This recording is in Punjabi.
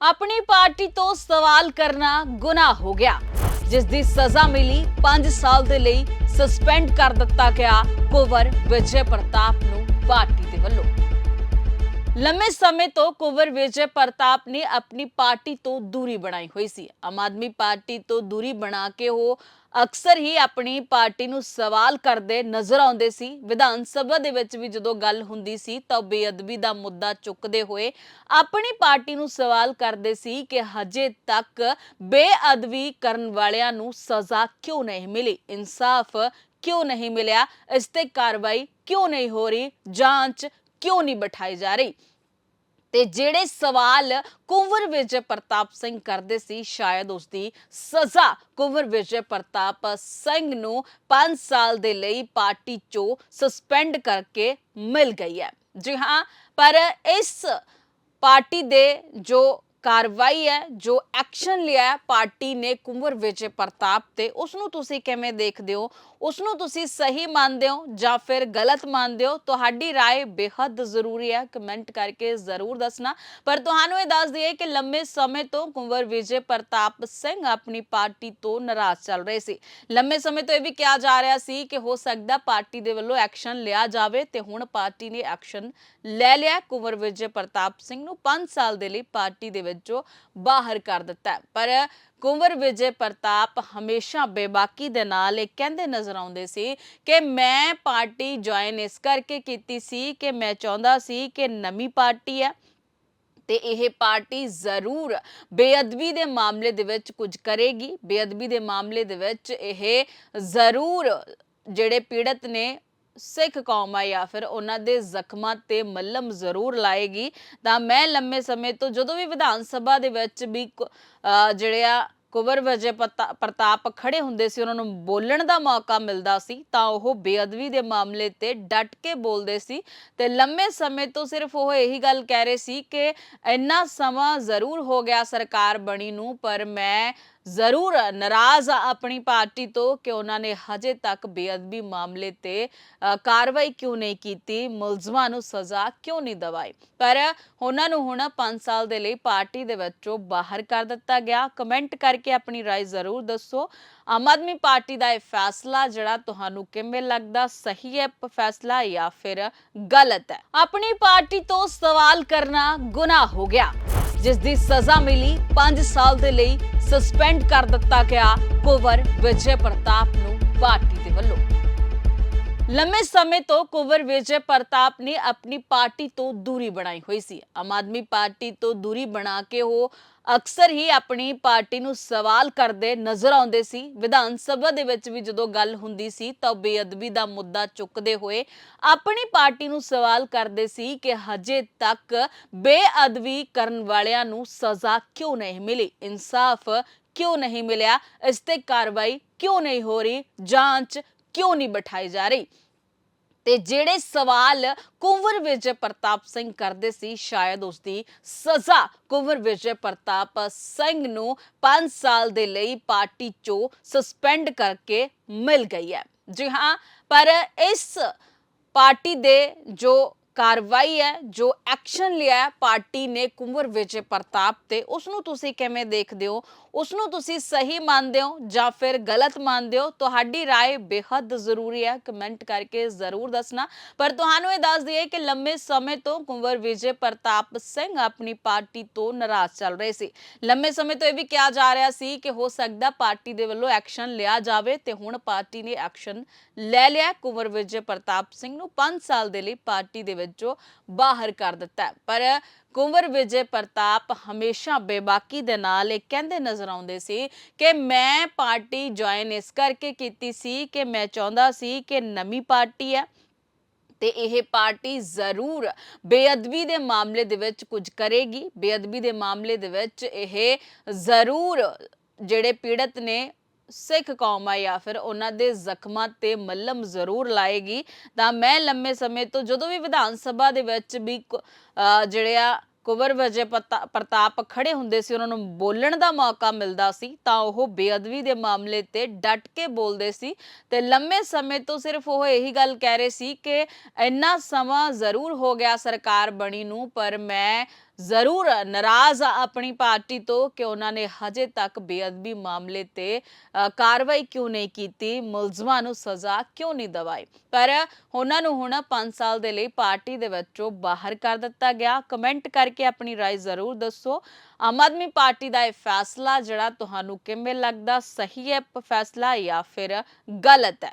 ਆਪਣੀ ਪਾਰਟੀ ਤੋਂ ਸਵਾਲ ਕਰਨਾ ਗੁਨਾਹ ਹੋ ਗਿਆ। ਜਿਸ ਦੀ ਸਜ਼ਾ ਮਿਲੀ 5 ਸਾਲ ਦੇ ਲਈ ਸਸਪੈਂਡ ਕਰ ਦਿੱਤਾ ਗਿਆ। ਕੁਵਰ ਵਿਜੇ ਪ੍ਰਤਾਪ ਨੂੰ ਲੰਮੇ ਸਮੇਂ ਤੋਂ ਕੁਵਰ ਵਿਜੇ ਪ੍ਰਤਾਪ ਨੇ ਆਪਣੀ ਪਾਰਟੀ ਤੋਂ ਦੂਰੀ ਬਣਾਈ ਹੋਈ ਸੀ। ਆਮ ਆਦਮੀ ਪਾਰਟੀ ਤੋਂ ਦੂਰੀ ਬਣਾ ਕੇ ਉਹ ਅਕਸਰ ਹੀ ਆਪਣੀ ਪਾਰਟੀ ਨੂੰ ਸਵਾਲ ਕਰਦੇ ਨਜ਼ਰ ਆਉਂਦੇ ਸੀ। ਵਿਧਾਨ ਸਭਾ ਦੇ ਵਿੱਚ ਵੀ ਜਦੋਂ ਗੱਲ ਹੁੰਦੀ ਸੀ ਤਾਂ ਬੇਅਦਬੀ ਦਾ ਮੁੱਦਾ ਚੁੱਕਦੇ ਹੋਏ ਆਪਣੀ ਪਾਰਟੀ ਨੂੰ ਸਵਾਲ ਕਰਦੇ ਸੀ ਕਿ ਹਜੇ ਤੱਕ ਬੇਅਦਬੀ ਕਰਨ ਵਾਲਿਆਂ ਨੂੰ ਸਜ਼ਾ ਕਿਉਂ ਨਹੀਂ ਮਿਲੀ? ਇਨਸਾਫ ਕਿਉਂ ਨਹੀਂ ਮਿਲਿਆ? ਇਸ ਤੇ ਕਾਰਵਾਈ ਕਿਉਂ ਨਹੀਂ ਹੋ ਰਹੀ? ਜਾਂਚ ਕਿਉਂ ਨਹੀਂ ਬਿਠਾਈ ਜਾ ਰਹੀ? ਤੇ ਜਿਹੜੇ ਸਵਾਲ ਕੁੰਵਰ ਵਿਜੇ ਪ੍ਰਤਾਪ ਸਿੰਘ ਕਰਦੇ ਸੀ, ਸ਼ਾਇਦ ਉਸ ਦੀ ਸਜ਼ਾ ਕੁੰਵਰ ਵਿਜੇ ਪ੍ਰਤਾਪ ਸਿੰਘ ਨੂੰ 5 ਸਾਲ ਦੇ ਲਈ ਪਾਰਟੀ ਚੋਂ ਸਸਪੈਂਡ ਕਰਕੇ ਮਿਲ ਗਈ ਹੈ। ਜੀ ਹਾਂ, ਪਰ ਇਸ ਪਾਰਟੀ ਦੇ ਜੋ ਕਾਰਵਾਈ ਹੈ, ਜੋ ਐਕਸ਼ਨ ਲਿਆ ਪਾਰਟੀ ਨੇ ਕੁੰਵਰ ਵਿਜੇ ਪ੍ਰਤਾਪ ਤੇ ਉਸ ਨੂੰ ਤੁਸੀਂ ਕਿਵੇਂ ਦੇਖਦੇ ਹੋ? ਉਸ ਨੂੰ ਤੁਸੀਂ ਸਹੀ ਮੰਨਦੇ ਹੋ ਜਾਂ ਫਿਰ ਗਲਤ ਮੰਨਦੇ ਹੋ? ਤੁਹਾਡੀ رائے ਬੇਹੱਦ ਜ਼ਰੂਰੀ ਹੈ, ਕਮੈਂਟ ਕਰਕੇ ਜ਼ਰੂਰ ਦੱਸਣਾ। ਪਰ ਤੁਹਾਨੂੰ ਇਹ ਦੱਸ ਦਈਏ ਕਿ ਲੰਮੇ ਸਮੇਂ ਤੋਂ ਕੁੰਵਰ ਵਿਜੇ ਪ੍ਰਤਾਪ ਸਿੰਘ ਆਪਣੀ ਪਾਰਟੀ ਤੋਂ ਨਾਰਾਜ਼ ਚੱਲ ਰਹੇ ਸੀ। ਲੰਮੇ ਸਮੇਂ ਤੋਂ ਇਹ ਵੀ ਕਿਹਾ ਜਾ ਰਿਹਾ ਸੀ ਕਿ ਹੋ ਸਕਦਾ ਪਾਰਟੀ ਦੇ ਵੱਲੋਂ ਐਕਸ਼ਨ ਲਿਆ ਜਾਵੇ ਤੇ ਹੁਣ ਪਾਰਟੀ ਨੇ ਐਕਸ਼ਨ ਲੈ ਲਿਆ। ਕੁੰਵਰ ਵਿਜੇ ਪ੍ਰਤਾਪ ਸਿੰਘ ਨੂੰ 5 ਸਾਲ ਦੇ ਲਈ ਪਾਰਟੀ ਦੇ ਵਿੱਚੋਂ ਬਾਹਰ ਕਰ ਦਿੱਤਾ ਪਰ ਕੁੰਵਰ ਵਿਜੇ ਪ੍ਰਤਾਪ ਹਮੇਸ਼ਾ ਬੇਬਾਕੀ ਦੇ ਨਾਲ ਇਹ ਕਹਿੰਦੇ ਨਜ਼ਰ ਆਉਂਦੇ ਸੀ ਕਿ ਮੈਂ ਪਾਰਟੀ ਜੁਆਇਨ ਇਸ ਕਰਕੇ ਕੀਤੀ ਸੀ ਕਿ ਮੈਂ ਚਾਹੁੰਦਾ ਸੀ ਕਿ ਨਵੀਂ ਪਾਰਟੀ ਹੈ ਤੇ ਇਹ ਪਾਰਟੀ ਜ਼ਰੂਰ ਬੇਅਦਬੀ ਦੇ ਮਾਮਲੇ ਦੇ ਵਿੱਚ ਕੁਝ ਕਰੇਗੀ। ਬੇਅਦਬੀ ਦੇ ਮਾਮਲੇ ਦੇ ਵਿੱਚ ਇਹ ਜ਼ਰੂਰ ਜਿਹੜੇ ਪੀੜਤ ਨੇ ਸਿੱਖ ਕੌਮ ਆ ਜਾਂ ਫਿਰ ਉਹਨਾਂ ਦੇ ਜ਼ਖਮਾਂ ਤੇ ਮੱਲਮ ਜ਼ਰੂਰ ਲਾਏਗੀ, ਤਾਂ ਮੈਂ ਲੰਮੇ ਸਮੇਂ ਤੋਂ ਜਦੋਂ ਵੀ ਵਿਧਾਨ ਸਭਾ ਦੇ ਵਿੱਚ ਵੀ ਜਿਹੜੇ ਆ ਕੁਵਰ ਵਜੇ ਪ੍ਰਤਾਪ ਖੜੇ ਹੁੰਦੇ ਸੀ, ਉਹਨਾਂ ਨੂੰ ਬੋਲਣ ਦਾ ਮੌਕਾ ਮਿਲਦਾ ਸੀ, ਤਾਂ ਉਹ ਬੇਅਦਬੀ ਦੇ ਮਾਮਲੇ ਤੇ ਡਟ ਕੇ ਬੋਲਦੇ ਸੀ। ਤੇ ਲੰਮੇ ਸਮੇਂ ਤੋਂ ਸਿਰਫ ਉਹ ਇਹੀ ਗੱਲ ਕਹਿ ਰਹੇ ਸੀ ਕਿ ਇੰਨਾ ਸਮਾਂ ਜ਼ਰੂਰ ਹੋ ਗਿਆ ਸਰਕਾਰ ਬਣੀ ਨੂੰ, ਪਰ ਮੈਂ ਜ਼ਰੂਰ ਨਾਰਾਜ਼ ਆ ਆਪਣੀ ਪਾਰਟੀ ਤੋਂ ਕਿ ਉਹਨਾਂ ਨੇ ਹਜੇ ਤੱਕ ਬੇਅਦਬੀ ਮਾਮਲੇ ਤੇ ਅ, ਕਾਰਵਾਈ ਕਿਉਂ ਨਹੀਂ ਕੀਤੀ ਮੁਲਜ਼ਮਾਂ ਨੂੰ ਸਜ਼ਾ ਕਿਉਂ ਨਹੀਂ ਦਵਾਈ ਪਰ ਉਹਨਾਂ ਨੂੰ ਹੁਣ 5 ਸਾਲ ਦੇ ਲਈ ਪਾਰਟੀ ਦੇ ਵਿੱਚੋਂ ਬਾਹਰ ਕਰ ਦਿੱਤਾ ਗਿਆ ਕਮੈਂਟ ਕਰਕੇ ਆਪਣੀ رائے ਜ਼ਰੂਰ ਦੱਸੋ ਆਮ ਆਦਮੀ ਪਾਰਟੀ ਦਾ ਇਹ ਫੈਸਲਾ ਜਿਹੜਾ ਤੁਹਾਨੂੰ ਕਿਵੇਂ ਲੱਗਦਾ ਸਹੀ ਹੈ ਪ- ਫੈਸਲਾ ਜਾਂ ਫਿਰ ਗਲਤ ਹੈ ਆਪਣੀ ਪਾਰਟੀ ਤੋਂ ਸਵਾਲ ਕਰਨਾ ਗੁਨਾਹ ਹੋ ਗਿਆ ਜਿਸ ਦੀ ਸਜ਼ਾ ਮਿਲੀ 5 ਸਾਲ ਦੇ ਲਈ ਸਸਪੈਂਡ ਕਰ ਦਿੱਤਾ ਗਿਆ। ਕੁਵਰ ਵਿਜੇ ਪ੍ਰਤਾਪ ਨੂੰ ਪਾਰਟੀ ਦੇ ਵੱਲੋਂ। ਲੰਮੇ ਸਮੇਂ ਤੋਂ ਕੁਵਰ ਵਿਜੇ ਪ੍ਰਤਾਪ ਨੇ ਆਪਣੀ ਪਾਰਟੀ ਤੋਂ ਦੂਰੀ ਬਣਾਈ ਹੋਈ ਸੀ। ਆਮ ਆਦਮੀ ਪਾਰਟੀ ਤੋਂ ਦੂਰੀ ਬਣਾ ਕੇ ਉਹ ਅਕਸਰ ਹੀ ਆਪਣੀ ਪਾਰਟੀ ਨੂੰ ਸਵਾਲ ਕਰਦੇ ਨਜ਼ਰ ਆਉਂਦੇ ਸੀ। ਵਿਧਾਨ ਸਭਾ ਦੇ ਵਿੱਚ ਵੀ ਜਦੋਂ ਗੱਲ ਹੁੰਦੀ ਸੀ ਤਾਂ ਬੇਅਦਬੀ ਦਾ ਮੁੱਦਾ ਚੁੱਕਦੇ ਹੋਏ ਆਪਣੀ ਪਾਰਟੀ ਨੂੰ ਸਵਾਲ ਕਰਦੇ ਸੀ ਕਿ ਹਜੇ ਤੱਕ ਬੇਅਦਬੀ ਕਰਨ ਵਾਲਿਆਂ ਨੂੰ ਸਜ਼ਾ ਕਿਉਂ ਨਹੀਂ ਮਿਲੀ? ਇਨਸਾਫ ਕਿਉਂ ਨਹੀਂ ਮਿਲਿਆ? ਇਸ ਤੇ ਕਾਰਵਾਈ ਕਿਉਂ ਨਹੀਂ ਹੋ ਰਹੀ? ਜਾਂਚ ਕਿਉਂ ਨਹੀਂ ਬਿਠਾਈ ਜਾ ਰਹੀ? ਤੇ ਜਿਹੜੇ ਸਵਾਲ ਕੁੰਵਰ ਵਿਜੇ ਪ੍ਰਤਾਪ ਸਿੰਘ ਕਰਦੇ ਸੀ, ਸ਼ਾਇਦ ਉਸ ਦੀ ਸਜ਼ਾ ਕੁੰਵਰ ਵਿਜੇ ਪ੍ਰਤਾਪ ਸਿੰਘ ਨੂੰ 5 ਸਾਲ ਦੇ ਲਈ ਪਾਰਟੀ ਚੋਂ ਸਸਪੈਂਡ ਕਰਕੇ ਮਿਲ ਗਈ ਹੈ। ਜੀ ਹਾਂ, ਪਰ ਇਸ ਪਾਰਟੀ ਦੇ ਜੋ ਕਾਰਵਾਈ ਹੈ, ਜੋ ਐਕਸ਼ਨ ਲਿਆ ਪਾਰਟੀ ਨੇ ਕੁੰਵਰ ਵਿਜੇ ਪ੍ਰਤਾਪ ਤੇ। ਉਸ ਨੂੰ ਤੁਸੀਂ ਕਿਵੇਂ ਦੇਖਦੇ ਹੋ? ਉਸ ਨੂੰ ਤੁਸੀਂ ਸਹੀ ਮੰਨਦੇ ਹੋ ਜਾਂ ਫਿਰ ਗਲਤ ਮੰਨਦੇ ਹੋ? ਤੁਹਾਡੀ رائے ਬੇਹੱਦ ਜ਼ਰੂਰੀ ਹੈ, ਕਮੈਂਟ ਕਰਕੇ ਜ਼ਰੂਰ ਦੱਸਣਾ। ਪਰ ਤੁਹਾਨੂੰ ਇਹ ਦੱਸ ਦਈਏ ਕਿ ਲੰਮੇ ਸਮੇਂ ਤੋਂ ਕੁੰਵਰ ਵਿਜੇ ਪ੍ਰਤਾਪ ਸਿੰਘ ਆਪਣੀ ਪਾਰਟੀ ਤੋਂ ਨਾਰਾਜ਼ ਚੱਲ ਰਹੇ ਸੀ। ਲੰਮੇ ਸਮੇਂ ਤੋਂ ਇਹ ਵੀ ਕਿਹਾ ਜਾ ਰਿਹਾ ਸੀ ਕਿ ਹੋ ਸਕਦਾ ਪਾਰਟੀ ਦੇ ਵੱਲੋਂ ਐਕਸ਼ਨ ਲਿਆ ਜਾਵੇ ਤੇ ਹੁਣ ਪਾਰਟੀ ਨੇ ਐਕਸ਼ਨ ਲੈ ਲਿਆ। ਕੁੰਵਰ ਵਿਜੇ ਪ੍ਰਤਾਪ ਸਿੰਘ ਨੂੰ 5 ਸਾਲ ਦੇ ਲਈ ਪਾਰਟੀ ਦੇ ਵਿੱਚ ਬਾਹਰ ਕਰ ਦਿੱਤਾ ਪਰ ਕੁੰਵਰ ਵਿਜੇ ਪ੍ਰਤਾਪ ਹਮੇਸ਼ਾ ਬੇਬਾਕੀ ਦੇ ਨਾਲ ਇਹ ਕਹਿੰਦੇ ਨਜ਼ਰ ਆਉਂਦੇ ਸੀ ਕਿ ਮੈਂ ਪਾਰਟੀ ਜੁਆਇਨ ਇਸ ਕਰਕੇ ਕੀਤੀ ਸੀ ਕਿ ਮੈਂ ਚਾਹੁੰਦਾ ਸੀ ਕਿ ਨਵੀਂ ਪਾਰਟੀ ਹੈ ਤੇ ਇਹ ਪਾਰਟੀ ਜ਼ਰੂਰ ਬੇਅਦਬੀ ਦੇ ਮਾਮਲੇ ਦੇ ਵਿੱਚ ਕੁਝ ਕਰੇਗੀ। ਬੇਅਦਬੀ ਦੇ ਮਾਮਲੇ ਦੇ ਵਿੱਚ ਇਹ ਜ਼ਰੂਰ ਜਿਹੜੇ ਪੀੜਤ ਨੇ ਸਿੱਖ ਕੌਮ ਆ ਜਾਂ ਫਿਰ ਉਹਨਾਂ ਦੇ ਜ਼ਖਮਾਂ ਤੇ ਮੱਲਮ ਜ਼ਰੂਰ ਲਾਏਗੀ, ਤਾਂ ਮੈਂ ਲੰਮੇ ਸਮੇਂ ਤੋਂ ਜਦੋਂ ਵੀ ਵਿਧਾਨ ਸਭਾ ਦੇ ਵਿੱਚ ਵੀ ਜਿਹੜੇ ਆ ਕੁਵਰ ਵਜੇ ਪ੍ਰਤਾਪ ਖੜੇ ਹੁੰਦੇ ਸੀ, ਉਹਨਾਂ ਨੂੰ ਬੋਲਣ ਦਾ ਮੌਕਾ ਮਿਲਦਾ ਸੀ, ਤਾਂ ਉਹ ਬੇਅਦਬੀ ਦੇ ਮਾਮਲੇ ਤੇ ਡਟ ਕੇ ਬੋਲਦੇ ਸੀ ਤੇ ਲੰਮੇ ਸਮੇਂ ਤੋਂ ਸਿਰਫ ਉਹ ਇਹੀ ਗੱਲ ਕਹਿ ਰਹੇ ਸੀ ਕਿ ਇੰਨਾ ਸਮਾਂ ਜ਼ਰੂਰ ਹੋ ਗਿਆ ਸਰਕਾਰ ਬਣੀ ਨੂੰ, ਪਰ ਮੈਂ ਜ਼ਰੂਰ ਨਾਰਾਜ਼ ਆ ਆਪਣੀ ਪਾਰਟੀ ਤੋਂ ਕਿ ਉਹਨਾਂ ਨੇ ਹਜੇ ਤੱਕ ਬੇਅਦਬੀ ਮਾਮਲੇ ਤੇ ਅ, ਕਾਰਵਾਈ ਕਿਉਂ ਨਹੀਂ ਕੀਤੀ ਮੁਲਜ਼ਮਾਂ ਨੂੰ ਸਜ਼ਾ ਕਿਉਂ ਨਹੀਂ ਦਵਾਈ ਪਰ ਉਹਨਾਂ ਨੂੰ ਹੁਣ 5 ਸਾਲ ਦੇ ਲਈ ਪਾਰਟੀ ਦੇ ਵਿੱਚੋਂ ਬਾਹਰ ਕਰ ਦਿੱਤਾ ਗਿਆ ਕਮੈਂਟ ਕਰਕੇ ਆਪਣੀ رائے ਜ਼ਰੂਰ ਦੱਸੋ ਆਮ ਆਦਮੀ ਪਾਰਟੀ ਦਾ ਇਹ ਫੈਸਲਾ ਜਿਹੜਾ ਤੁਹਾਨੂੰ ਕਿਵੇਂ ਲੱਗਦਾ ਸਹੀ ਹੈ ਪ- ਫੈਸਲਾ ਜਾਂ ਫਿਰ ਗਲਤ ਹੈ